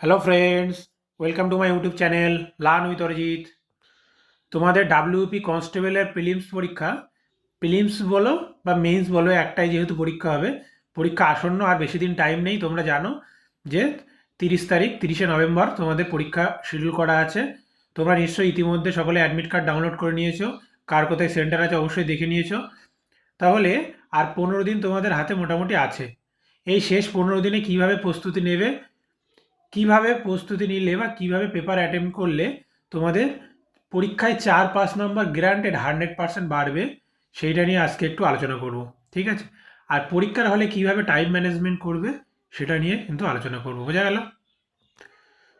Hello friends welcome to my YouTube channel learn with Arijit তোমাদের WP কনস্টেবলের prelims পরীক্ষা prelims বলো বা মেন্স বলো, একটাই যেহেতু পরীক্ষা হবে, পরীক্ষা আসন্ন আর বেশি দিন টাইম নেই, তোমরা জানো যে তিরিশ তারিখ, তিরিশে নভেম্বর তোমাদের পরীক্ষা শিডিউল করা আছে। তোমরা নিশ্চয়ই ইতিমধ্যে সকলে অ্যাডমিট কার্ড ডাউনলোড করে নিয়েছো, কার কোথায় সেন্টার আছে অবশ্যই দেখে নিয়েছো। তাহলে আর পনেরো দিন তোমাদের হাতে মোটামুটি আছে। এই শেষ পনেরো দিনে কীভাবে প্রস্তুতি নেবে কীভাবে প্রস্তুতি নিলে বা কীভাবে পেপার অ্যাটেম্প করলে তোমাদের পরীক্ষায় চার পাঁচ নম্বর গ্রান্টেড হান্ড্রেড পার্সেন্ট বাড়বে, সেইটা নিয়ে আজকে একটু আলোচনা করব, ঠিক আছে? আর পরীক্ষার হলে কীভাবে টাইম ম্যানেজমেন্ট করবে, সেটা নিয়ে কিন্তু আলোচনা করব, বোঝা গেল?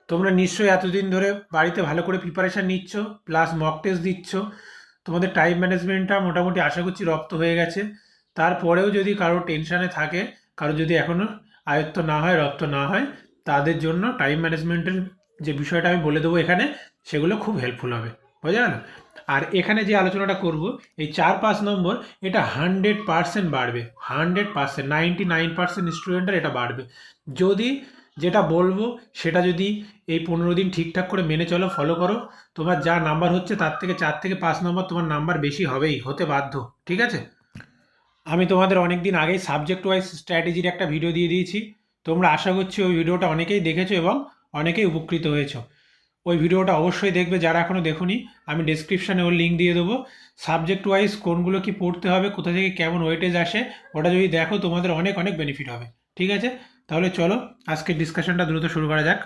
তোমরা নিশ্চয়ই এতদিন ধরে বাড়িতে ভালো করে প্রিপারেশান নিচ্ছ প্লাস মক টেস্ট দিচ্ছ, তোমাদের টাইম ম্যানেজমেন্টটা মোটামুটি আশা করছি রপ্ত হয়ে গেছে। তারপরেও যদি কারও টেনশানে থাকে, কারও যদি এখনও আয়ত্ত না হয়, রপ্ত না হয় তাদের জন্য টাইম ম্যানেজমেন্টের যে বিষয়টা আমি বলে দেবো এখানে, সেগুলো খুব হেল্পফুল হবে। বোঝা গেল আর এখানে যে আলোচনাটা করব, এই চার পাঁচ নম্বর, এটা হান্ড্রেড পার্সেন্ট বাড়বে। Hundred percent ninety nine percent স্টুডেন্টের এটা বাড়বে। যদি যেটা বলব, সেটা যদি এই পনেরো দিন ঠিকঠাক করে মেনে চলো ফলো করো, তোমার যা নাম্বার হচ্ছে, তার থেকে চার থেকে পাঁচ নম্বর তোমার নাম্বার বেশি হবেই, হতে বাধ্য। ঠিক আছে? আমি তোমাদের অনেক দিন আগেই সাবজেক্ট ওয়াইজ স্ট্র্যাটেজির একটা ভিডিও দিয়ে দিয়েছি। তোমরা আশা করছি ওই ভিডিওটা অনেকেই দেখেছ এবং অনেকেই উপকৃত হয়েছো। ওই ভিডিওটা অবশ্যই দেখবে, যারা এখনও দেখুনি, আমি ডেসক্রিপশানে ওর লিঙ্ক দিয়ে দেবো। সাবজেক্ট ওয়াইজ কোনগুলো কি পড়তে হবে, কোথা থেকে কেমন ওয়েটেজ আসে, ওটা যদি দেখো, তোমাদের অনেক অনেক বেনিফিট হবে। ঠিক আছে? তাহলে চলো আজকের ডিসকাশনটা দ্রুত শুরু করা যাক।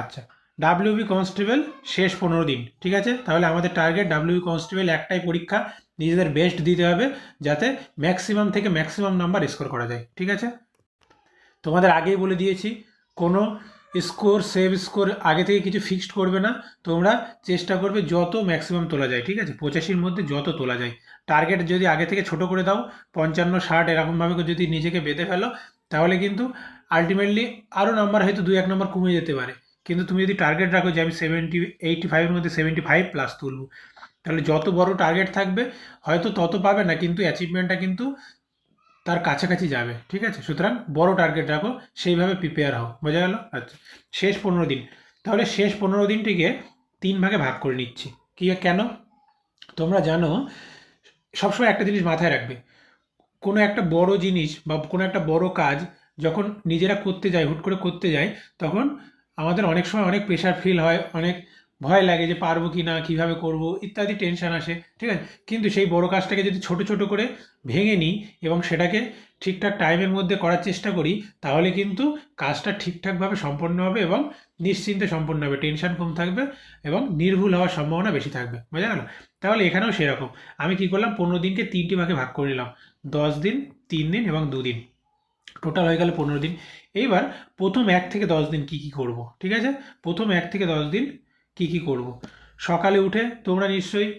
আচ্ছা ডাব্লিউবি কনস্টেবল শেষ পনেরো দিন। ঠিক আছে? তাহলে আমাদের টার্গেট ডাব্লিউবি কনস্টেবল একটাই পরীক্ষা, নিজেদের বেস্ট দিতে হবে, যাতে ম্যাক্সিমাম থেকে ম্যাক্সিমাম নাম্বার স্কোর করা যায়। ঠিক আছে? তোমাদের আগেই বলে দিয়েছি, কোনো স্কোর সেভ স্কোর আগে থেকে কিছু ফিক্সড করবে না। তোমরা চেষ্টা করবে যত ম্যাক্সিমাম তোলা যায়, ঠিক আছে? পঁচাশির মধ্যে যত তোলা যায়। টার্গেট যদি আগে থেকে ছোট করে দাও, পঞ্চান্ন, ষাট, এরকমভাবে যদি নিজেকে বেঁধে ফেলো, তাহলে কিন্তু আলটিমেটলি আরও নাম্বার হয়তো দু এক নম্বর কমে যেতে পারে। কিন্তু তুমি যদি টার্গেট রাখো যে আমি সেভেন্টি এইটটি ফাইভের মধ্যে সেভেন্টি ফাইভ প্লাস তুলব, তাহলে যত বড় টার্গেট থাকবে, হয়তো তত পাবে না, কিন্তু অ্যাচিভমেন্টটা কিন্তু তার কাছাকাছি যাবে, ঠিক আছে? সুতরাং বড় টার্গেট রাখো, সেইভাবে প্রিপেয়ার হও। বোঝা গেল? আচ্ছা শেষ পনেরো দিন। তাহলে শেষ পনেরো দিনটিকে তিন ভাগে ভাগ করে নিচ্ছি। কী, কেন? তোমরা জানো, সবসময় একটা জিনিস মাথায় রাখবে। কোনো একটা বড় জিনিস বা কোনো একটা বড় কাজ যখন নিজেরা করতে যাই হুট করে করতে যাই তখন আমাদের অনেক সময় অনেক প্রেশার ফিল হয়, অনেক ভয় লাগে যে পারব কি না, কীভাবে করব, ইত্যাদি টেনশন আসে, ঠিক আছে? কিন্তু সেই বড় কাজটাকে যদি ছোট ছোট করে ভেঙে নিই এবং সেটাকে ঠিকঠাক টাইমের মধ্যে করার চেষ্টা করি, তাহলে কিন্তু কাজটা ঠিকঠাকভাবে সম্পন্ন হবে এবং নিশ্চিন্তে সম্পন্ন হবে। টেনশন কম থাকবে এবং নির্ভুল হওয়ার সম্ভাবনা বেশি থাকবে। বোঝা গেল তাহলে এখানেও সেরকম। আমি কি করলাম? পনেরো দিনকে তিনটি ভাগে ভাগ করে নিলাম। দশ দিন, তিন দিন এবং দুদিন টোটাল হয়ে গেল পনেরো দিন। এইবার প্রথম এক থেকে দশ দিন কি কি করব? ঠিক আছে? প্রথম এক থেকে দশ দিন কি কি করব? সকালে উঠে তোমরা নিশ্চয়ই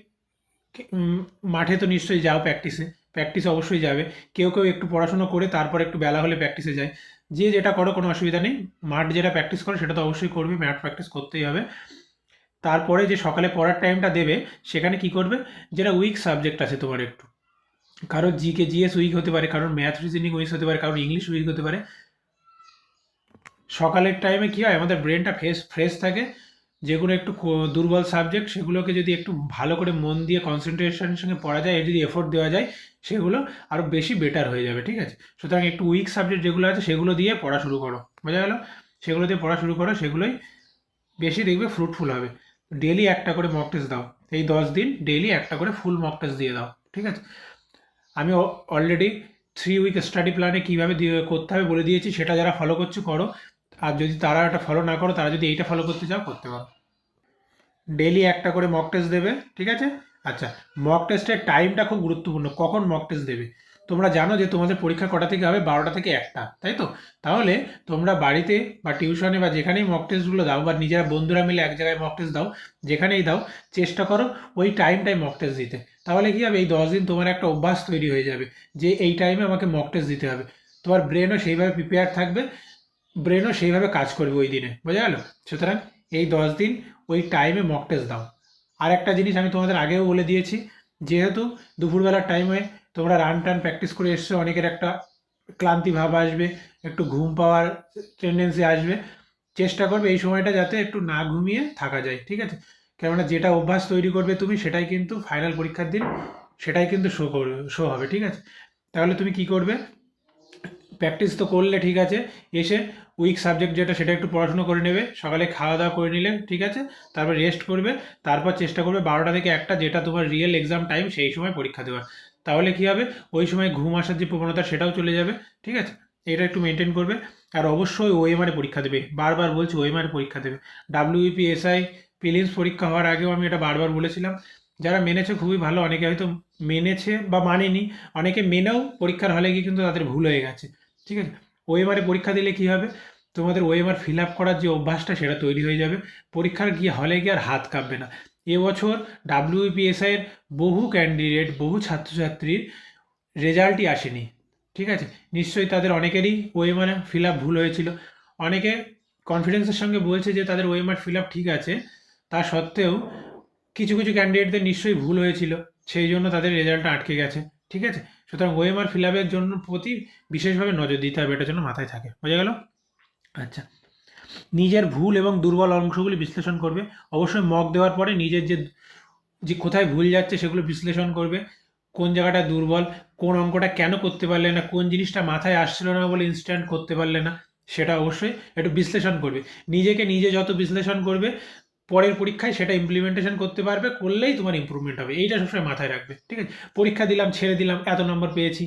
মাঠে তো নিশ্চয়ই যাও প্র্যাকটিসে প্র্যাকটিস অবশ্যই যাবে। কেউ কেউ একটু পড়াশোনা করে তারপর একটু বেলা হলে প্র্যাকটিসে যায়। যে যেটা করো কোনো অসুবিধা নেই। মাঠ যেটা প্র্যাকটিস করো সেটা তো অবশ্যই করবে। ম্যাট প্র্যাকটিস করতেই হবে। তারপরে যে সকালে পড়ার টাইমটা দেবে, সেখানে কি করবে? যেটা উইক সাবজেক্ট আছে তোমার একটু। কারোর জিকে জিএস উইক হতে পারে কারোর ম্যাথ রিজনিং উইক হতে পারে কারোর ইংলিশ উইক হতে পারে। সকালের টাইমে কী হয়? আমাদের ব্রেনটা ফ্রেশ ফ্রেশ থাকে। যেগুলো একটু দুর্বল সাবজেক্ট সেগুলোকে যদি একটু ভালো করে মন দিয়ে কনসেন্ট্রেশনের সঙ্গে পড়া যায়, যদি এফোর্ট দেওয়া যায়, সেগুলো আরও বেশি বেটার হয়ে যাবে, ঠিক আছে? সুতরাং একটু উইক সাবজেক্ট যেগুলো আছে, সেগুলো দিয়ে পড়া শুরু করো। বোঝা গেল? সেগুলো দিয়ে পড়া শুরু করো, সেগুলোই বেশি দেখবে ফ্রুটফুল হবে। ডেলি একটা করে মক টেস্ট দাও। এই দশ দিন ডেলি একটা করে ফুল মক টেস্ট দিয়ে দাও, ঠিক আছে? আমি অলরেডি থ্রি উইক স্টাডি প্ল্যানে কীভাবে দিয়ে, করতে হবে বলে দিয়েছি, সেটা যারা ফলো করছ, করো। আর যদি তারা এটা ফলো না করো, তারা যদি এইটা ফলো করতে চাও, করতে পারো। ডেলি একটা করে মক টেস্ট দেবে, ঠিক আছে? আচ্ছা মক টেস্টের টাইমটা খুব গুরুত্বপূর্ণ। কখন মক টেস্ট দেবে? তোমরা জানো যে তোমাদের পরীক্ষা কটা থেকে হবে? বারোটা থেকে একটা, তাই তো? তাহলে তোমরা বাড়িতে বা টিউশনে বা যেখানেই মক টেস্টগুলো দাও বা নিজেরা বন্ধুরা মিলে এক জায়গায় মক টেস্ট দাও, যেখানেই দাও, চেষ্টা করো ওই টাইমটাই মক টেস্ট দিতে। তাহলে কী হবে? এই দশ দিন তোমার একটা অভ্যাস তৈরি হয়ে যাবে যে এই টাইমে আমাকে মক টেস্ট দিতে হবে। তোমার ব্রেনও সেইভাবে প্রিপেয়ার থাকবে ব্রেনও সেইভাবে কাজ করবে ওই দিনে। বোঝা গেল? সুতরাং এই দশ দিন ওই টাইমে মক টেস্ট দাও। আর একটা জিনিস আমি তোমাদের আগেও বলে দিয়েছি, যেহেতু দুপুরবেলার টাইমে তোমরা রান টান প্র্যাকটিস করে এসছো, অনেকের একটা ক্লান্তি ভাব আসবে, একটু ঘুম পাওয়ার টেন্ডেন্সি আসবে, চেষ্টা করবে এই সময়টা যাতে একটু না ঘুমিয়ে থাকা যায়, ঠিক আছে? কেননা যেটা অভ্যাস তৈরি করবে তুমি, সেটাই কিন্তু ফাইনাল পরীক্ষার দিন, সেটাই কিন্তু শো করবে শো হবে, ঠিক আছে? তাহলে তুমি কি করবে? প্র্যাকটিস তো করলে ঠিক আছে, এসে উইক সাবজেক্ট যেটা সেটা একটু পড়াশুনো করে নেবে, সকালে খাওয়া দাওয়া করে নিলে ঠিক আছে, তারপর রেস্ট করবে, তারপর চেষ্টা করবে বারোটা থেকে একটা যেটা তোমার রিয়েল এক্সাম টাইম সেই সময় পরীক্ষা দেওয়ার। তাহলে কী হবে? ওই সময় ঘুম আসার যে প্রবণতা সেটাও চলে যাবে, ঠিক আছে? এটা একটু মেনটেন করবে, আর অবশ্যই ওএমআরে পরীক্ষা দেবে, বারবার বলছি ওএমআরে পরীক্ষা দেবে। ডাব্লিউপি এসআই প্রিলিমস পরীক্ষা হওয়ার আগেও আমি এটা বারবার বলেছিলাম। যারা মেনেছে খুবই ভালো, অনেকে হয়তো মেনেছে বা মানেনি, অনেকে মেনেও পরীক্ষার হলে গিয়ে কিন্তু তাদের ভুল হয়ে গেছে। ঠিক আছে? ওএমআরে পরীক্ষা দিলে কী হবে? তোমাদের ওএমআর ফিল আপ করার যে অভ্যাসটা, সেটা তৈরি হয়ে যাবে। পরীক্ষার গিয়ে হলে গিয়ে আর হাত কাঁপবে না। এবছর ডাব্লিউপিএসআইয়ের বহু ক্যান্ডিডেট বহু ছাত্রছাত্রীর রেজাল্টই আসেনি। ঠিক আছে? নিশ্চয়ই তাদের অনেকেরই ওএমআর ফিল আপ ভুল হয়েছিল। অনেকে কনফিডেন্সের সঙ্গে বলছে যে, তাদের ওএমআর ফিল আপ ঠিক আছে। তা সত্ত্বেও কিছু কিছু ক্যান্ডিডেটদের নিশ্চয়ই ভুল হয়েছিল। সেই জন্য তাদের রেজাল্টটা আটকে গেছে। ঠিক আছে? সুতরাং ওএমআর ফিল আপের জন্য প্রতি বিশেষভাবে নজর দিতে হবে, এটার জন্য মাথায় থাকে। বোঝা গেল? আচ্ছা। নিজের ভুল এবং দুর্বল অংশগুলি বিশ্লেষণ করবে। অবশ্যই মক দেওয়ার পরে নিজের যে যে কোথায় ভুল যাচ্ছে সেগুলো বিশ্লেষণ করবে। কোন জায়গাটা দুর্বল, কোন অঙ্কটা কেন করতে পারলে না, কোন জিনিসটা মাথায় আসছিল না বলে ইনস্ট্যান্ট করতে পারলে না, সেটা অবশ্যই একটু বিশ্লেষণ করবে। নিজেকে নিজে যত বিশ্লেষণ করবে পরের পরীক্ষায় সেটা ইমপ্লিমেন্টেশন করতে পারবে, করলেই তোমার ইম্প্রুভমেন্ট হবে। এইটা সবসময় মাথায় রাখবে, ঠিক আছে? পরীক্ষা দিলাম, ছেড়ে দিলাম, এত নম্বর পেয়েছি।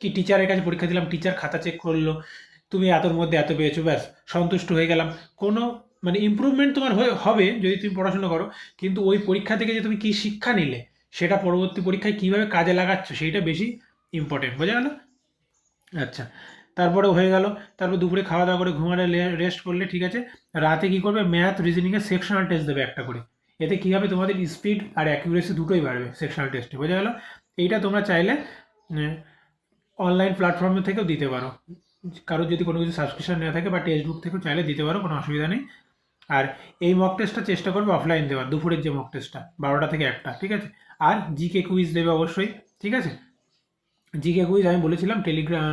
কি টিচারের কাছে পরীক্ষা দিলাম টিচার খাতা চেক করল, তুমি এতর মধ্যে এত পেয়েছ, ব্যাস, সন্তুষ্ট হয়ে গেলাম। কোনো মানে ইমপ্রুভমেন্ট তোমার হয়ে, হবে যদি তুমি পড়াশোনা করো, কিন্তু ওই পরীক্ষা থেকে যে তুমি কী শিক্ষা নিলে, সেটা পরবর্তী পরীক্ষায় কীভাবে কাজে লাগাচ্ছ, সেইটা বেশি ইম্পর্টেন্ট বোঝা গেল? আচ্ছা। তারপরে হয়ে গেল। তারপর দুপুরে খাওয়া দাওয়া করে ঘুমালে রেস্ট করলে, ঠিক আছে? রাতে কী করবে? ম্যাথ রিজনিংয়ের সেকশনাল টেস্ট দেবে একটা করে। এতে কী হবে? তোমাদের স্পিড আর অ্যাকিউরেসি দুটোই বাড়বে সেকশনাল টেস্টে বোঝা গেল? এইটা তোমরা চাইলে অনলাইন প্ল্যাটফর্মে থেকেও দিতে পারো। কারোর যদি কোনো কিছু সাবস্ক্রিপশন নেওয়া থাকে বা টেক্সট বুক থেকেও চাইলে দিতে পারো, কোনো অসুবিধা নেই। আর এই মক টেস্টটা চেষ্টা করবে অফলাইন দেওয়ার, দুপুরের যে মক টেস্টটা বারোটা থেকে একটা, ঠিক আছে? আর জিকে কুইজ দেবে অবশ্যই, ঠিক আছে? জিকে কুইজ আমি বলেছিলাম টেলিগ্রাম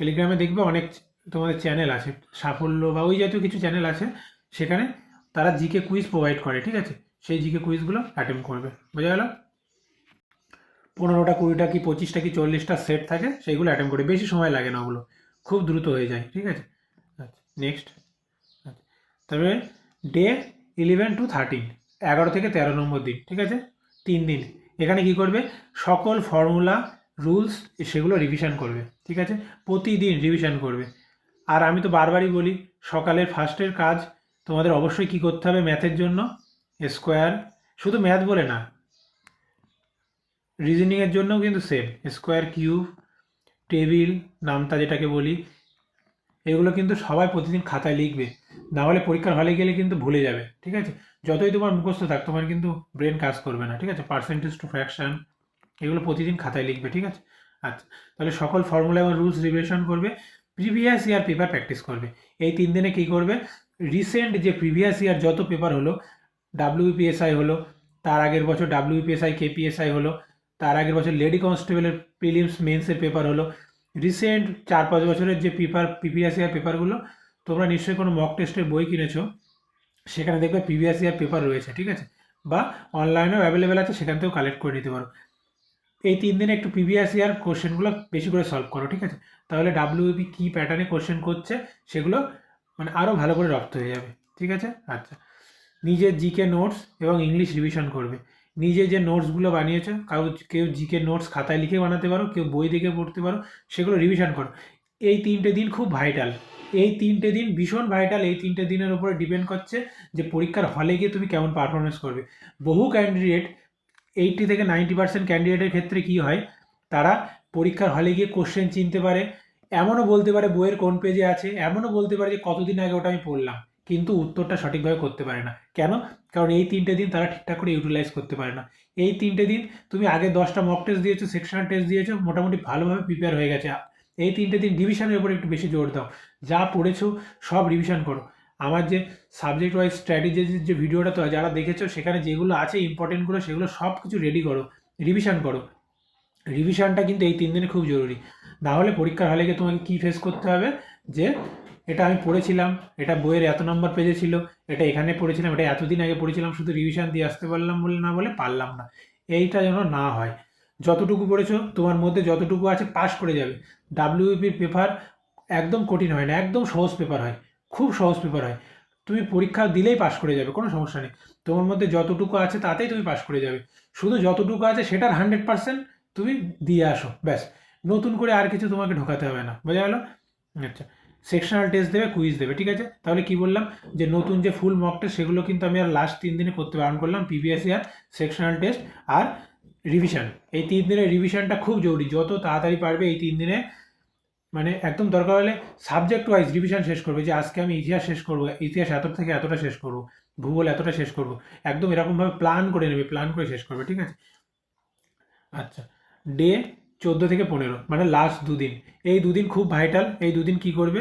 টেলিগ্রামে দেখবে অনেক তোমাদের চ্যানেল আছে। সাফল্য বা ওই জাতীয় কিছু চ্যানেল আছে, সেখানে তারা জিকে কুইজ প্রোভাইড করে, ঠিক আছে? সেই জিকে কুইজগুলো অ্যাটেম্প করবে। বোঝা গেল? পনেরোটা, কুড়িটা কি, পঁচিশটা কি, চল্লিশটা সেট থাকে, সেইগুলো অ্যাটেম্প করে বেশি সময় লাগে না ওগুলো। খুব দ্রুত হয়ে যায়, ঠিক আছে? আচ্ছা নেক্সট আচ্ছা তারপরে ডে ইলেভেন টু থার্টিন এগারো থেকে তেরো নম্বর দিন, ঠিক আছে? তিন দিন। এখানে কি করবে? সকল ফর্মুলা রুলস সেগুলো রিভিশন করবে, ঠিক আছে? প্রতিদিন রিভিশন করবে। আর আমি তো বারবারই বলি, সকালের ফার্স্টের কাজ তোমাদের অবশ্যই কি করতে হবে ম্যাথের জন্য? স্কোয়ার শুধু ম্যাথ বলে না রিজনিংয়ের জন্যও কিন্তু সেম স্কোয়ার কিউব টেবিল নামতা যেটাকে বলি, এগুলো কিন্তু সবাই প্রতিদিন খাতায় লিখবে। না হলে পরীক্ষার হলে গেলে কিন্তু ভুলে যাবে, ঠিক আছে? যতই তোমার মুখস্থ থাক, তোমার কিন্তু ব্রেন কাজ করবে না, ঠিক আছে? পার্সেন্টেজ টু ফ্র্যাকশন এগুলো প্রতিদিন খাতায় লিখবে, ঠিক আছে? আচ্ছা তাহলে সকল ফর্মুলা এবং রুলস রিভিশন করবে প্রিভিয়াস ইয়ার পেপার প্র্যাকটিস করবে। এই তিন দিনে কী করবে? রিসেন্ট যে প্রিভিয়াস ইয়ার যত পেপার হলো ডাব্লিউপিএসআই হলো, তার আগের বছর ডাব্লিউপিএসআই কেপিএসআই হলো, তার আগের বছর লেডি কনস্টেবলের প্রিলিমস মেন্সের পেপার হলো রিসেন্ট চার পাঁচ বছরের যে পেপার প্রিভিয়াস ইয়ার পেপারগুলো তোমরা নিশ্চয়ই কোনো মক টেস্টের বই কিনেছো, সেখানে দেখবে প্রিভিয়াস ইয়ার পেপার রয়েছে, ঠিক আছে? বা অনলাইনেও অ্যাভেলেবেল আছে, সেখান থেকেও কালেক্ট করে নিতে পারো। এই তিন দিনে একটু প্রিভিয়াস ইয়ার কোশ্চেনগুলো বেশি করে সলভ করো, ঠিক আছে? তাহলে ডাব্লিউপি কী প্যাটার্নে কোশ্চেন করছে সেগুলো মানে আরও ভালো করে রপ্ত হয়ে যাবে, ঠিক আছে? আচ্ছা। নিজের জিকে নোটস এবং ইংলিশ রিভিশন করবে। নিজে যে নোটসগুলো বানিয়েছো, কাউ, কেউ জিকে নোটস খাতায় লিখে বানাতে পারো, কেউ বই দেখে পড়তে পারো, সেগুলো রিভিশন করো। এই তিনটে দিন খুব ভাইটাল এই তিনটে দিন ভীষণ ভাইটাল এই তিনটে দিনের উপরে ডিপেন্ড করছে যে পরীক্ষার হলে গিয়ে তুমি কেমন পারফরমেন্স করবে। বহু ক্যান্ডিডেট এইটটি থেকে নাইনটি পার্সেন্ট ক্যান্ডিডেটের ক্ষেত্রে কী হয়? তারা পরীক্ষার হলে গিয়ে কোশ্চেন চিনতে পারে, এমনও বলতে পারে বইয়ের কোন পেজে আছে, এমনও বলতে পারে যে কতদিন আগে ওটা আমি পড়লাম, কিন্তু উত্তরটা সঠিকভাবে করতে পারে না। কেন? কারণ এই তিনটে দিন তারা ঠিকঠাক করে ইউটিলাইজ করতে পারে না। এই তিনটে দিন তুমি আগে দশটা মক টেস্ট দিয়েছ সেকশনাল টেস্ট দিয়েছ, মোটামুটি ভালোভাবে প্রিপেয়ার হয়ে গেছে। এই তিনটে দিন রিভিশনের উপর একটু বেশি জোর দাও। যা পড়েছো সব রিভিশন করো। আমার যে সাবজেক্ট ওয়াইজ স্ট্র্যাটেজির যে ভিডিওটা তো যারা দেখেছ, সেখানে যেগুলো আছে ইম্পর্টেন্টগুলো সেগুলো সব কিছু রেডি করো রিভিশন করো। রিভিশনটা কিন্তু এই তিন দিনে খুব জরুরি। না হলে পরীক্ষার হলে গিয়ে তোমাকে কী ফেস করতে হবে? যে এটা আমি পড়েছিলাম, এটা বইয়ের এত নম্বর পেজে ছিল, এটা এখানে পড়েছিলাম, এটা এতদিন আগে পড়েছিলাম, শুধু রিভিশন দিয়ে আসতে পারলাম বলে, না বলে পারলাম না। এইটা যেন না হয়। যতটুকু পড়েছো, তোমার মধ্যে যতটুকু আছে পাস করে যাবে। ডাব্লিউপির পেপার একদম কঠিন হয় না, একদম সহজ পেপার হয়। খুব সহজ পেপার হয়। তুমি পরীক্ষা দিলেই পাশ করে যাবে, কোনো সমস্যা নেই। তোমার মধ্যে যতটুকু আছে তাতেই তুমি পাশ করে যাবে। শুধু যতটুকু আছে সেটার হান্ড্রেড পার্সেন্ট তুমি দিয়ে আসো, ব্যাস। নতুন করে আর কিছু তোমাকে ঢোকাতে হবে না, বোঝা গেল? আচ্ছা সেকশনাল টেস্ট দেবে কুইজ দেবে, ঠিক আছে? তাহলে কি বললাম? যে নতুন যে ফুল মক টেস্ট সেগুলো কিন্তু আমি আর লাস্ট তিন দিনে করতে বারণ করলাম পিবিএসসি আর সেকশনাল টেস্ট আর রিভিশন এই তিন দিনের রিভিশনটা খুব জরুরি। যত তাড়াতাড়ি পারবে এই তিন দিনে মানে একদম দরকার হলে সাবজেক্ট ওয়াইজ রিভিশন শেষ করবে, যে আজকে আমি ইতিহাস শেষ করব, ইতিহাস এত থেকে এতটা শেষ করব, ভূগোল এতটা শেষ করব, একদম এরকমভাবে প্ল্যান করে নেবে প্ল্যান করে শেষ করবে, ঠিক আছে? আচ্ছা ডে চোদ্দ থেকে পনেরো মানে লাস্ট দুদিন, এই দুদিন খুব ভাইটাল এই দুদিন কি করবে?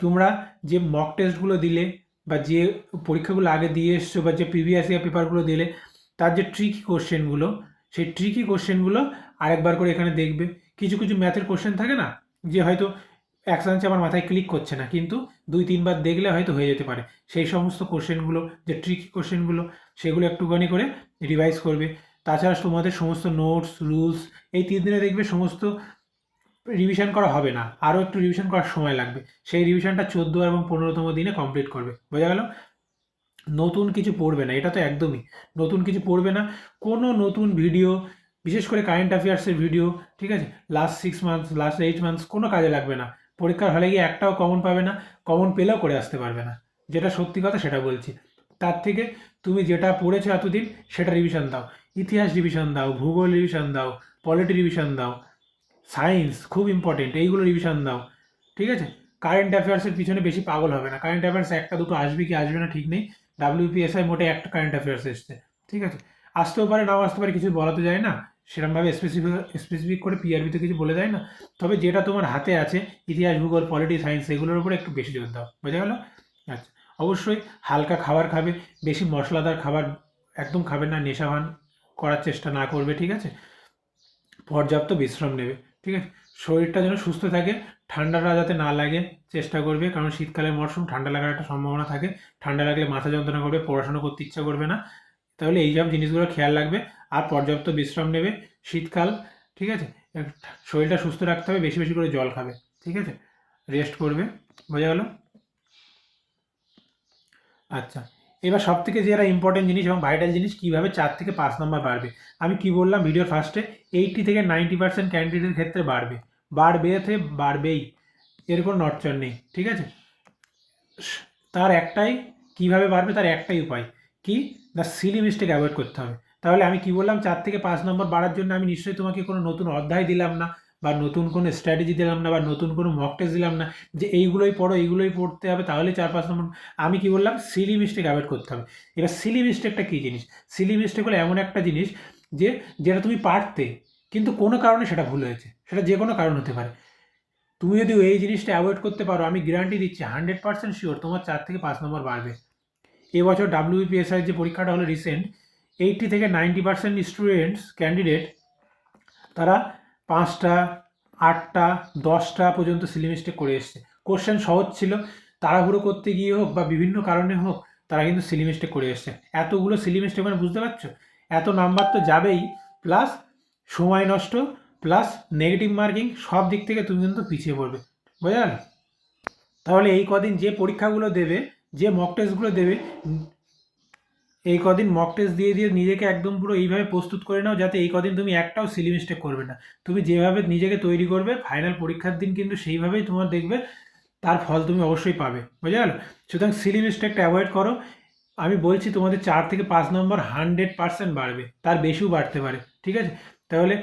তোমরা যে মক টেস্টগুলো দিলে, বা যে পরীক্ষাগুলো আগে দিয়ে এসছো, বা যে প্রিভিয়াস ইয়ার পেপারগুলো দিলে, তার যে ট্রিকি কোশ্চেনগুলো সেই ট্রিকি কোশ্চেনগুলো আরেকবার করে এখানে দেখবে। কিছু কিছু ম্যাথের কোশ্চেন থাকে না? যে হয়তো এক চান্সে আমার মাথায় ক্লিক করছে না, কিন্তু দুই, তিনবার দেখলে হয়তো হয়ে যেতে পারে। সেই সমস্ত কোশ্চেনগুলো যে ট্রিকি কোশ্চেনগুলো সেগুলো একটুখানি করে রিভাইজ করবে। তাছাড়া তোমাদের সমস্ত নোটস রুলস এই তিন দিনে দেখবে সমস্ত রিভিশন করা হবে না। আরও একটু রিভিশন করার সময় লাগবে। সেই রিভিশনটা চোদ্দ এবং পনেরোতম দিনে কমপ্লিট করবে। বোঝা গেল? নতুন কিছু পড়বে না, এটা তো একদমই। নতুন কিছু পড়বে না। কোনো নতুন ভিডিও বিশেষ করে কারেন্ট অ্যাফেয়ার্সের ভিডিও ঠিক আছে? Last six months last eight months কোনো কাজে লাগবে না। পরীক্ষার হলে গিয়ে একটাও কমন পাবে না কমন পেলেও করে আসতে পারবে না। যেটা সত্যি কথা সেটা বলছি। তার থেকে তুমি যেটা পড়েছো এতদিন, সেটা রিভিশন দাও। ইতিহাস রিভিশন দাও, ভূগোল রিভিশন দাও পলিটি রিভিশন দাও সায়েন্স খুব ইম্পর্টেন্ট এইগুলো রিভিশন দাও। ঠিক আছে? কারেন্ট অ্যাফেয়ার্সের পিছনে বেশি পাগল হবে না। কারেন্ট অ্যাফেয়ার্স একটা, দুটো আসবে কি আসবে না ঠিক নেই। ডাব্লিউপিএসআই মোটে একটা কারেন্ট অ্যাফেয়ার্স এসছে। ঠিক আছে? আসতেও পারে, নাও আসতে পারে, কিছু বলা তো যায় না। সেরকমভাবে স্পেসিফিক স্পেসিফিক করে পিআরবিতে কিছু বলে দেয় না। তবে যেটা তোমার হাতে আছে, ইতিহাস, ভূগোল পলিটি সায়েন্স এগুলোর উপরে একটু বেশি জোর দাও। বোঝা গেল? আচ্ছা। অবশ্যই হালকা খাবার খাবে, বেশি মশলাদার খাবার একদম খাবে না নেশাভান করার চেষ্টা না করবে, ঠিক আছে? পর্যাপ্ত বিশ্রাম নেবে, ঠিক আছে? শরীরটা যেন সুস্থ থাকে, ঠান্ডাটা যাতে না লাগে, চেষ্টা করবে, কারণ শীতকালের মরশুম, ঠান্ডা লাগার একটা সম্ভাবনা থাকে। ঠান্ডা লাগলে মাথা যন্ত্রণা করবে, পড়াশোনা করতে ইচ্ছা করবে না। তাহলে এই সব জিনিসগুলো খেয়াল রাখবে আর পর্যাপ্ত বিশ্রাম নেবে শীতকাল, ঠিক আছে? শরীরটা সুস্থ রাখতে হবে, বেশি বেশি করে জল খাবে, ঠিক আছে? রেস্ট করবে, বোঝা গেল? আচ্ছা এবার সব থেকে যেটা ইম্পর্টেন্ট জিনিস এবং ভাইটাল জিনিস কীভাবে চার থেকে পাঁচ নম্বর বাড়বে? আমি কি বললাম ভিডিওর ফার্স্টে এইটটি থেকে নাইনটি পার্সেন্ট ক্যান্ডিডেটের ক্ষেত্রে বাড়বে। বাড়বেতে বাড়বেই, এর কোনো নটচর নেই, ঠিক আছে? তার একটাই, কীভাবে বাড়বে তার একটাই উপায়, কি? দ্য সিলি মিস্টেক অ্যাভয়েড করতে হবে। তাহলে আমি কি বললাম, চার থেকে পাঁচ নম্বর বাড়ার জন্য আমি নিশ্চয়ই তোমাকে কোনো নতুন অধ্যায় দিলাম না, বা নতুন কোনো স্ট্র্যাটেজি দিলাম না, বা নতুন কোনো মক টেস্ট দিলাম না, যে এইগুলোই পড়ো, এইগুলোই পড়তে হবে, তাহলে চার পাঁচ নম্বর, আমি কি বললাম সিলি মিস্টেক অ্যাভয়েড করতে হবে। এবার সিলি মিস্টেকটা কী জিনিস? সিলি মিস্টেক হলো এমন একটা জিনিস যে, যেটা তুমি পারতে, কিন্তু কোনো কারণে সেটা ভুল হয়েছে, সেটা যে কোনো কারণ হতে পারে। তুমি যদি এই জিনিসটা অ্যাভয়েড করতে পারো, আমি গ্যারান্টি দিচ্ছি হান্ড্রেড পার্সেন্ট শিওর তোমার চার থেকে পাঁচ নম্বর বাড়বে। এবছর ডাব্লিউপিএসআই যে পরীক্ষাটা হলো রিসেন্ট এইটটি থেকে নাইনটি পার্সেন্ট স্টুডেন্টস ক্যান্ডিডেট তারা পাঁচটা, আটটা, দশটা পর্যন্ত সিলি মিস্টেক করে এসছে। কোশ্চেন সহজ ছিল, তাড়াহুড়ো করতে গিয়ে হোক বা বিভিন্ন কারণে হোক, তারা কিন্তু সিলি মিস্টেক করে এসছে। এতগুলো সিলি মিস্টেক মানে বুঝতে পারছ? এত নাম্বার তো যাবেই প্লাস সময় নষ্ট প্লাস নেগেটিভ মার্কিং সব দিক থেকে তুমি কিন্তু পিছিয়ে পড়বে। বোঝা তাহলে এই কদিন যে পরীক্ষাগুলো দেবে যে মক টেস্টগুলো দেবে, এই কদিন মক টেস্ট দিয়ে দিয়ে নিজেকে একদম পুরো এইভাবে প্রস্তুত করে নাও যাতে এই কদিন তুমি একটাও সিলি মিস্টেক করবে না। তুমি যেভাবে নিজেকে তৈরি করবে ফাইনাল পরীক্ষার দিন কিন্তু সেইভাবেই তোমার দেখবে, তার ফল তুমি অবশ্যই পাবে। বোঝা গেল? সুতরাং সিলি মিস্টেকটা অ্যাভয়েড করো। আমি বলছি তোমাদের চার থেকে পাঁচ নম্বর হান্ড্রেড পার্সেন্ট বাড়বে, তার বেশিও বাড়তে পারে, ঠিক আছে? তাহলে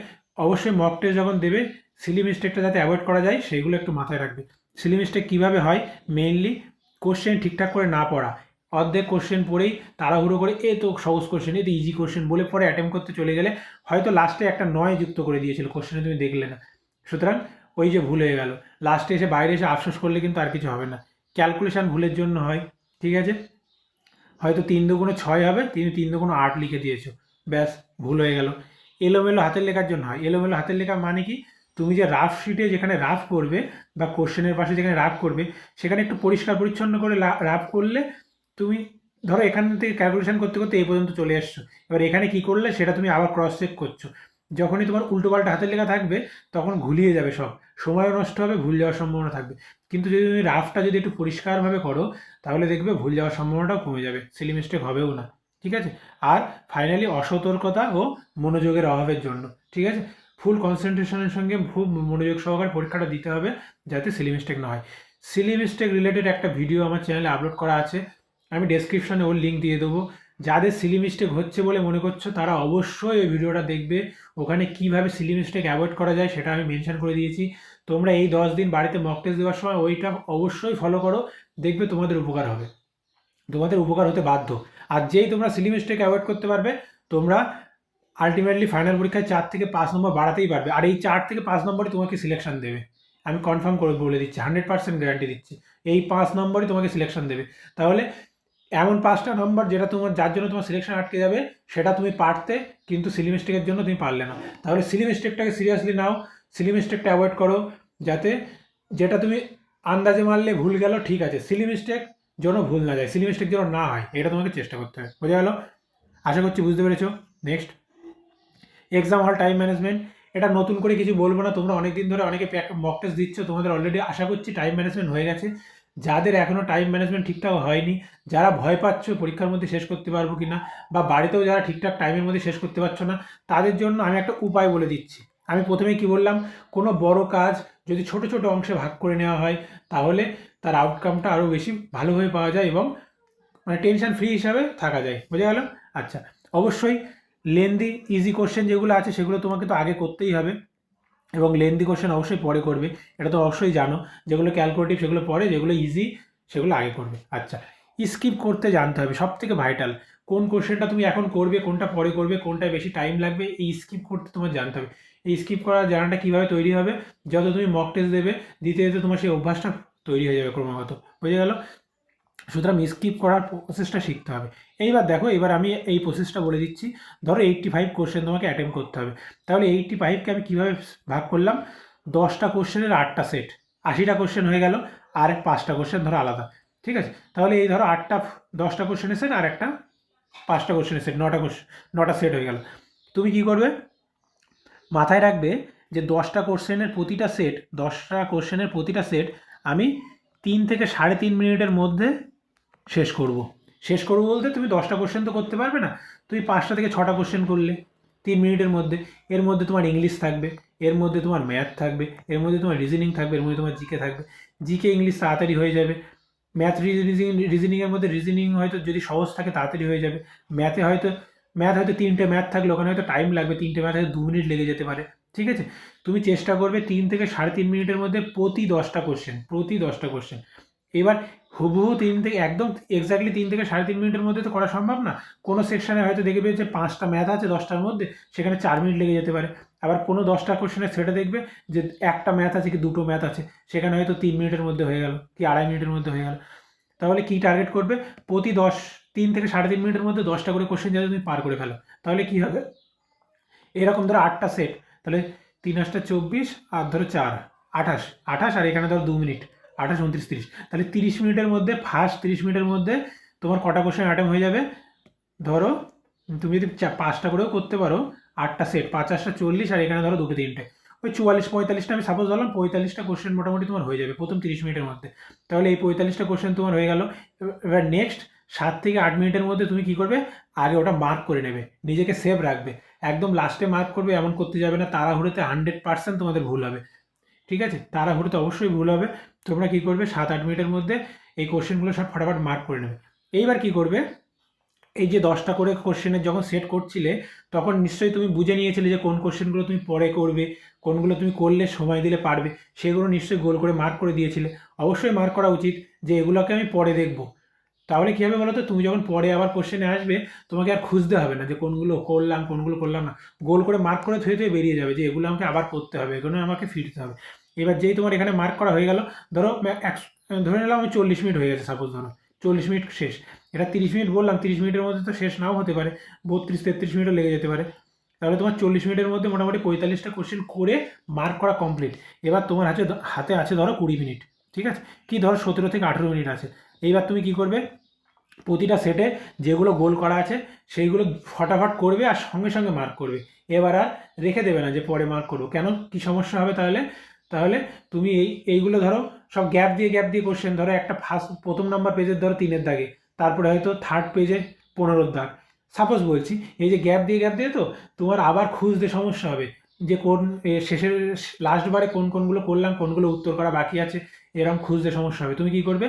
অবশ্যই মক টেস্ট যখন দেবে সিলি মিস্টেকটা যাতে অ্যাভয়েড করা যায়, সেইগুলো একটু মাথায় রাখবে। সিলি মিস্টেক কীভাবে হয়? মেইনলি কোশ্চেন ঠিকঠাক করে না পড়া। অর্ধেক কোশ্চেন পড়েই তাড়াহুড়ো করে, এ তো সহজ কোশ্চেন এ তো ইজি কোশ্চেন বলে পরে অ্যাটেম্প করতে চলে গেলে হয়তো লাস্টে একটা নয় যুক্ত করে দিয়েছিল কোশ্চেনে তুমি দেখলে না। সুতরাং ওই যে ভুল হয়ে গেল। লাস্টে এসে বাইরে এসে আফসোস করলে কিন্তু আর কিছু হবে না। ক্যালকুলেশান ভুলের জন্য হয়, ঠিক আছে? হয়তো তিন দুগুণে ছয় হবে, তুমি তিন দুগুণে আট লিখে দিয়েছ। ব্যাস, ভুল হয়ে গেল। এলোমেলো হাতের লেখার জন্য হয়। এলোমেলো হাতের লেখা মানে কি? তুমি যে রাফ শিটে যেখানে রাফ করবে বা কোশ্চেনের পাশে যেখানে রাফ করবে, সেখানে একটু পরিষ্কার পরিচ্ছন্ন করে রাফ করলে তুমি, ধরো এখান থেকে ক্যালকুলেশন করতে করতে এই পর্যন্ত চলে আসছো এবার এখানে কি করলে সেটা তুমি আবার ক্রস চেক করছ। যখনই তোমার উল্টোপাল্টা হাতের লেখা থাকবে, তখন ঘুলিয়ে যাবে সব। সময়ও নষ্ট হবে, ভুল যাওয়ার সম্ভাবনা থাকবে। কিন্তু যদি তুমি রাফটা যদি একটু পরিষ্কারভাবে করো, তাহলে দেখবে ভুল যাওয়ার সম্ভাবনাটাও কমে যাবে। সিলি মিস্টেক হবেও না। ঠিক আছে? আর ফাইনালি অসতর্কতা ও মনোযোগের অভাবের জন্য। ঠিক আছে? ফুল কনসেন্ট্রেশনের সঙ্গে খুব মনোযোগ সহকারে পরীক্ষাটা দিতে হবে যাতে সিলি মিস্টেক না হয়। সিলি মিস্টেক রিলেটেড একটা ভিডিও আমার চ্যানেলে আপলোড করা আছে। আমি ডেসক্রিপশনে ওর লিঙ্ক দিয়ে দেবো। যাদের সিলি মিস্টেক হচ্ছে বলে মনে করছ, তারা অবশ্যই ওই ভিডিওটা দেখবে। ওখানে কীভাবে সিলি মিস্টেক অ্যাভয়েড করা যায় সেটা আমি মেনশন করে দিয়েছি। তোমরা এই দশ দিন বাড়িতে মক টেস্ট দেওয়ার সময় ওইটা অবশ্যই ফলো করো। দেখবে তোমাদের উপকার হবে। তোমাদের উপকার হতে বাধ্য। আর যেই তোমরা সিলি মিস্টেক অ্যাভয়েড করতে পারবে, তোমরা আলটিমেটলি ফাইনাল পরীক্ষায় চার থেকে পাঁচ নম্বর বাড়াতেই পারবে। আর এই চার থেকে পাঁচ নম্বরই তোমাকে সিলেকশন দেবে। আমি কনফার্ম করে বলে দিচ্ছি হান্ড্রেড পার্সেন্ট গ্যারান্টি দিচ্ছি। এই পাঁচ নম্বরই তোমাকে সিলেকশন দেবে। তাহলে এমন পাঁচটা নম্বর যেটা তোমার, যার জন্য তোমার সিলেকশন আটকে যাবে, সেটা তুমি পারতে, কিন্তু সিলি মিস্টেকের জন্য তুমি পারলে না। তাহলে সিলি মিস্টেকটাকে সিরিয়াসলি নাও সিলি মিস্টেকটা অ্যাভয়েড করো, যাতে যেটা তুমি আন্দাজে মারলে ভুল গেল, ঠিক আছে। সিলি মিস্টেক যেন ভুল না যায় সিলি মিস্টেক যেন না হয়, এটা তোমাকে চেষ্টা করতে হবে। বোঝা গেল? আশা করছি বুঝতে পেরেছ। নেক্সট এক্সাম হল টাইম ম্যানেজমেন্ট এটা নতুন করে কিছু বলব না, তোমরা অনেক দিন ধরে অনেকে মক টেস্ট দিচ্ছ, তোমাদের অলরেডি আশা করছি টাইম ম্যানেজমেন্ট হয়ে গেছে। যাদের এখনও টাইম ম্যানেজমেন্ট ঠিকঠাক হয়নি, যারা ভয় পাচ্ছ পরীক্ষার মধ্যে শেষ করতে পারব কি না বা বাড়িতেও যারা ঠিকঠাক টাইমের মধ্যে শেষ করতে পারছ না, তাদের জন্য আমি একটা উপায় বলে দিচ্ছি। আমি প্রথমে কি বললাম, কোনো বড় কাজ যদি ছোট ছোট অংশে ভাগ করে নেওয়া হয়, তাহলে তার আউটকামটা আরও বেশি ভালোভাবে পাওয়া যায় এবং মানে টেনশন ফ্রি হিসাবে থাকা যায়। বোঝা গেল আচ্ছা অবশ্যই লেন্দি ইজি কোশ্চেন যেগুলো আছে সেগুলো তোমাকে তো আগে করতেই হবে। এবং লেন্দি কোশ্চেন অবশ্যই পরে করবে। এটা তো অবশ্যই জানো। যেগুলো ক্যালকুলেটিভ সেগুলো পরে, যেগুলো ইজি সেগুলো আগে করবে। আচ্ছা স্কিপ করতে জানতে হবে। সব থেকে ভাইটাল কোন কোশ্চেনটা তুমি এখন করবে, কোনটা পরে করবে, কোনটায় বেশি টাইম লাগবে, এই স্কিপ করতে তোমার জানতে হবে। এই স্কিপ করার জানাটা কীভাবে তৈরি হবে? যত তুমি মক টেস্ট দেবে দিতে তোমার সেই অভ্যাসটা তৈরি হয়ে যাবে ক্রমাগত। বুঝে গেল? সুতরাং স্কিপ করার প্রসেসটা শিখতে হবে। এইবার দেখো এবার আমি এই প্রসেসটা বলে দিচ্ছি। ধরো এইটটি ফাইভ কোশ্চেন তোমাকে অ্যাটেম্প করতে হবে। তাহলে এইটটি ফাইভকে আমি কীভাবে ভাগ করলাম? দশটা কোশ্চেনের আটটা সেট আশিটা কোশ্চেন হয়ে গেল, আর পাঁচটা কোশ্চেন ধরো আলাদা। ঠিক আছে? তাহলে এই ধরো আটটা, দশটা কোশ্চেনের সেট আর একটা পাঁচটা কোশ্চেনের সেট নটা কোশ্চেন নটা সেট হয়ে গেল। তুমি কি করবে? মাথায় রাখবে যে দশটা কোশ্চেনের প্রতিটা সেট দশটা কোশ্চেনের প্রতিটা সেট আমি তিন থেকে সাড়ে তিন মিনিটের মধ্যে শেষ করব। শেষ করব বলতে তুমি দশটা কোশ্চেন তো করতে পারবে না। তুমি পাঁচটা থেকে ছটা কোশ্চেন করলে তিন মিনিটের মধ্যে। এর মধ্যে তোমার ইংলিশ থাকবে, এর মধ্যে তোমার ম্যাথ থাকবে, এর মধ্যে তোমার রিজনিং থাকবে, এর মধ্যে তোমার জিকে থাকবে। জিকে ইংলিশ তাড়াতাড়ি হয়ে যাবে। ম্যাথ রিজনিং রিজনিংয়ের মধ্যে রিজনিং হয়তো যদি সহজ থাকে তাড়াতাড়ি হয়ে যাবে। ম্যাথে হয়তো ম্যাথ হয়তো তিনটে ম্যাথ থাকলে ওখানে হয়তো টাইম লাগবে। তিনটে ম্যাথ হয়তো দু মিনিট লেগে যেতে পারে। ঠিক আছে? তুমি চেষ্টা করবে তিন থেকে সাড়ে তিন মিনিটের মধ্যে প্রতি দশটা কোশ্চেন প্রতি দশটা কোশ্চেন এবার হুবহু তিন থেকে, একদম এক্স্যাক্টলি তিন থেকে সাড়ে তিন মিনিটের মধ্যে তো করা সম্ভব না। কোনো সেকশানে হয়তো দেখবে যে পাঁচটা ম্যাথ আছে দশটার মধ্যে, সেখানে চার মিনিট লেগে যেতে পারে। আবার কোনো দশটা কোশ্চেনের সেটা দেখবে যে একটা ম্যাথ আছে কি দুটো ম্যাথ আছে, সেখানে হয়তো তিন মিনিটের মধ্যে হয়ে গেল, কি আড়াই মিনিটের মধ্যে হয়ে গেল। তাহলে কি টার্গেট করবে? প্রতি দশ, তিন থেকে সাড়ে তিন মিনিটের মধ্যে দশটা করে কোশ্চেন যাতে তুমি পার করে ফেলো, তাহলে কি হবে? এরকম ধরো আটটা সেট তাহলে তিন আটটা চব্বিশ, আর ধরো চার, আঠাশ আঠাশ, আর এখানে ধরো দু মিনিট। আঠাশ, উনত্রিশ, তিরিশ। তাহলে তিরিশ মিনিটের মধ্যে ফার্স্ট তিরিশ মিনিটের মধ্যে তোমার কটা কোশ্চেন অ্যাটেম্প হয়ে যাবে? ধরো, তুমি যদি পাঁচটা করেও করতে পারো, আটটা সেট পাঁচ আটটা চল্লিশ, আর এখানে ধরো দুটো, তিনটে। ওই চুয়াল্লিশ, পঁয়তাল্লিশটা আমি সাপোজ ধরলাম, পঁয়তাল্লিশটা কোশ্চেন মোটামুটি তোমার হয়ে যাবে প্রথম তিরিশ মিনিটের মধ্যে। তাহলে এই পঁয়তাল্লিশটা কোশ্চেন তোমার হয়ে গেল। এবার নেক্সট সাত থেকে আট মিনিটের মধ্যে তুমি কী করবে? আগে ওটা মার্ক করে নেবে। নিজেকে সেভ রাখবে। একদম লাস্টে মার্ক করবে, এমন করতে যাবে না। তাড়াহুড়োতে হান্ড্রেড পার্সেন্ট তোমাদের ভুল হবে। ঠিক আছে? তাড়াহুড়োতে অবশ্যই ভুল হবে। তোমরা কী করবে? সাত, আট মিনিটের মধ্যে এই কোশ্চেনগুলো সব ফটাফট মার্ক করে নেবে। এইবার কি করবে? এই যে দশটা করে কোশ্চেনের যখন সেট করছিলে, তখন নিশ্চয়ই তুমি বুঝে নিয়েছিলে যে কোন কোশ্চেনগুলো তুমি পরে করবে, কোনগুলো তুমি করলে সময় দিলে পারবে, সেগুলো নিশ্চয়ই গোল করে মার্ক করে দিয়েছিলে। অবশ্যই মার্ক করা উচিত যে এগুলোকে আমি পরে দেখব। তাহলে কী হবে বলো তো তুমি যখন পরে আবার কোশ্চেনে আসবে, তোমাকে আর খুঁজতে হবে না যে কোনগুলো করলাম কোনগুলো করলাম না। গোল করে মার্ক করে থুয়ে থুয়ে বেরিয়ে যাবে যে এগুলো আমাকে আবার করতে হবে, এগুলো আমাকে ফিরতে হবে। এবার যেই তোমার এখানে মার্ক করা হয়ে গেল, ধরো ধরে নিলাম আমি চল্লিশ মিনিট হয়ে গেছে সাপোজ ধরো, চল্লিশ মিনিট শেষ। এটা তিরিশ মিনিট বললাম, তিরিশ মিনিটের মধ্যে তো শেষ নাও হতে পারে, বত্রিশ, তেত্রিশ মিনিটও লেগে যেতে পারে। তাহলে তোমার চল্লিশ মিনিটের মধ্যে মোটামুটি পঁয়তাল্লিশটা কোশ্চেন করে মার্ক করা কমপ্লিট এবার তোমার হাতে হাতে আছে ধরো কুড়ি মিনিট, ঠিক আছে? কি ধরো সতেরো থেকে আঠেরো মিনিট আছে। এইবার তুমি কি করবে? প্রতিটা সেটে যেগুলো গোল করা আছে, সেইগুলো ফটাফট করবে আর সঙ্গে সঙ্গে মার্ক করবে। এবার আর রেখে দেবে না যে পরে মার্ক করব। কেন? কি সমস্যা হবে তাহলে? তাহলে তুমি এই, এইগুলো ধরো, সব গ্যাপ দিয়ে গ্যাপ দিয়ে কোশ্চেন ধরো একটা ফার্স্ট প্রথম নাম্বার পেজের ধরো তিনের দাগে, তারপরে হয়তো থার্ড পেজে পনেরোর দাগ। সাপোজ বলছি, এই যে গ্যাপ দিয়ে গ্যাপ দিয়ে তো তোমার আবার খুঁজতে সমস্যা হবে, যে কোন শেষের লাস্ট বারে কোন কোনগুলো করলাম, কোনগুলো উত্তর করা বাকি আছে এরকম খুঁজতে সমস্যা হবে। তুমি কি করবে?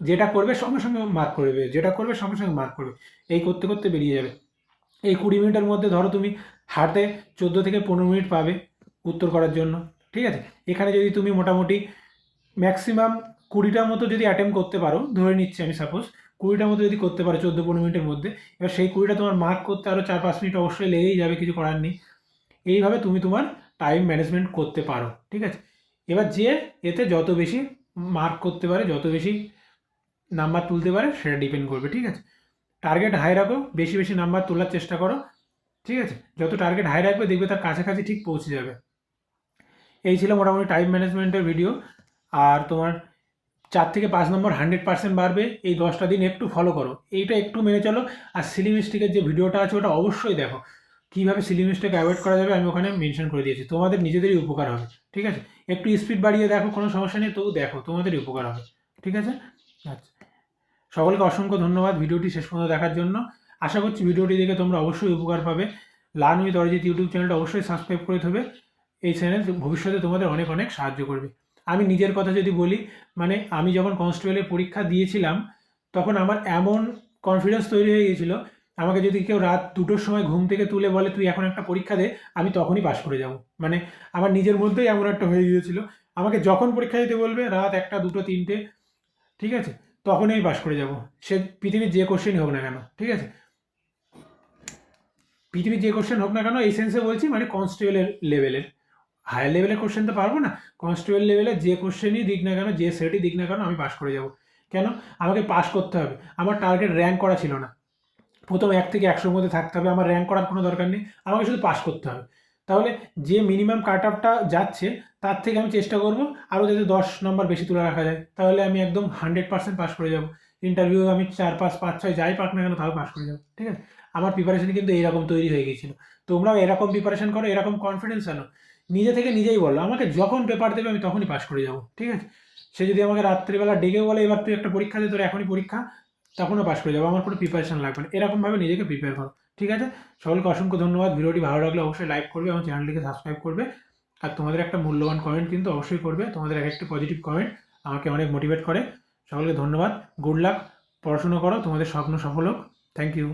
যেটা করবে সঙ্গে সঙ্গে মার্ক করবে যেটা করবে সঙ্গে সঙ্গে মার্ক করবে, এই করতে করতে বেরিয়ে যাবে। এই কুড়ি মিনিটের মধ্যে ধরো তুমি হাতে চোদ্দ থেকে পনেরো মিনিট পাবে উত্তর করার জন্য। ঠিক আছে? এখানে যদি তুমি মোটামুটি ম্যাক্সিমাম কুড়িটার মতো যদি অ্যাটেম্প করতে পারো, ধরে নিচ্ছি আমি সাপোজ কুড়িটার মতো যদি করতে পারো চোদ্দ পনেরো মিনিটের মধ্যে, এবার সেই কুড়িটা তোমার মার্ক করতে আরও চার পাঁচ মিনিট অবশ্যই লেগেই যাবে, কিছু করার নেই। এইভাবে তুমি তোমার টাইম ম্যানেজমেন্ট করতে পারো, ঠিক আছে? এবার যে এতে যত বেশি মার্ক করতে পারে, যত বেশি নাম্বার তুলতে পারে, সেটা ডিপেন্ড করবে, ঠিক আছে? টার্গেট হাই রাখো, বেশি বেশি নাম্বার তোলার চেষ্টা করো, ঠিক আছে? যত টার্গেট হাই রাখবে, দেখবে তার কাছাকাছি ঠিক পৌঁছে যাবে। এই ছিল মোটামুটি টাইম ম্যানেজমেন্টের ভিডিও আর তোমার চার থেকে পাঁচ নম্বর হান্ড্রেড পার্সেন্ট বাড়বে, এই দশটা দিন একটু ফলো করো। এইটা একটু মেনে চলো। আর সিলিমিস্টিকের যে ভিডিওটা আছে, ওটা অবশ্যই দেখো। কীভাবে সিলিমিস্টিক অ্যাভয়েড করা যাবে, আমি ওখানে মেনশন করে দিয়েছি। তোমাদের নিজেদেরই উপকার হবে, ঠিক আছে? একটু স্পিড বাড়িয়ে দেখো, কোনো সমস্যা নেই, তবু দেখো, তোমাদেরই উপকার হবে, ঠিক আছে? আচ্ছা। সকলকে অসংখ্য ধন্যবাদ ভিডিওটি শেষ পর্যন্ত দেখার জন্য। আশা করছি ভিডিওটি দেখে তোমরা অবশ্যই উপকার পাবে। লার্ন উইথ অরিজিৎ ইউটিউব চ্যানেলটা অবশ্যই সাবস্ক্রাইব করে দেবে এই চ্যানেল ভবিষ্যতে তোমাদের অনেক অনেক সাহায্য করবে। আমি নিজের কথা যদি বলি মানে আমি যখন কনস্টেবলের পরীক্ষা দিয়েছিলাম, তখন আমার এমন কনফিডেন্স তৈরি হয়ে গিয়েছিল, আমাকে যদি কেউ রাত দুটোর সময় ঘুম থেকে তুলে বলে, তুই এখন একটা পরীক্ষা দে, আমি তখনই পাশ করে যাব। মানে আমার নিজের মধ্যেই এমন একটা হয়ে গিয়েছিল। আমাকে যখন পরীক্ষা দিতে বলবে, রাত একটা, দুটো, তিনটে, ঠিক আছে? তখনই আমি পাশ করে যাব। সে পৃথিবীর যে কোশ্চেনই হোক না কেন, ঠিক আছে? পৃথিবীর যে কোশ্চেন হোক না কেন, এই সেন্সে বলছি মানে কনস্টেবলের লেভেলের হায়ার লেভেলের কোশ্চেন তো পারব না? কনস্টেবল লেভেলে যে কোশ্চেনই দিক না কেন, যে সেটই দিক না কেন, আমি পাস করে যাব। কেন? আমাকে পাস করতে হবে। আমার টার্গেট র্যাঙ্ক করা ছিল না। প্রথম এক থেকে একশোর মধ্যে থাকতে হবে। আমার র্যাঙ্ক করার কোনো দরকার নেই। আমাকে শুধু পাস করতে হবে। তাহলে যে মিনিমাম কাট আপটা যাচ্ছে, তার থেকে আমি চেষ্টা করব আরও যাতে দশ নম্বর বেশি তুলে রাখা যায়। তাহলে আমি একদম হান্ড্রেড পার্সেন্ট পাস করে যাব। ইন্টারভিউ আমি চার, পাঁচ পাঁচ, ছয় যাই পাক না কেন, তাও পাস করে যাব। ঠিক আছে? আমার প্রিপারেশন কিন্তু এইরকম তৈরি হয়ে গিয়েছিল। তোমরাও এরকম প্রিপারেশন করো, এরকম কনফিডেন্স আনো। নিজে থেকে নিজেই বলো আমাকে যখন পেপার দেবে আমি তখনই পাশ করে যাব। ঠিক আছে? সে যদি আমাকে রাত্রিবেলা ডেকে বলে, এবার তুই একটা পরীক্ষা দে, তোর এখনই পরীক্ষা, তখনও পাশ করে যাব। আমার কোনো প্রিপারেশন লাগবে না। এরকমভাবে নিজেকে প্রিপেয়ার করো, ঠিক আছে? সকলকে অসংখ্য ধন্যবাদ। ভিডিওটি ভালো লাগলে অবশ্যই লাইক করবে এবং চ্যানেলটিকে সাবস্ক্রাইব করবে। আর তোমাদের একটা মূল্যবান কমেন্ট কিন্তু অবশ্যই করবে। তোমাদের এক একটি পজিটিভ কমেন্ট আমাকে অনেক মোটিভেট করে। সকলকে ধন্যবাদ। গুড লাক পড়াশুনো করো। তোমাদের স্বপ্ন সফল হোক। Thank you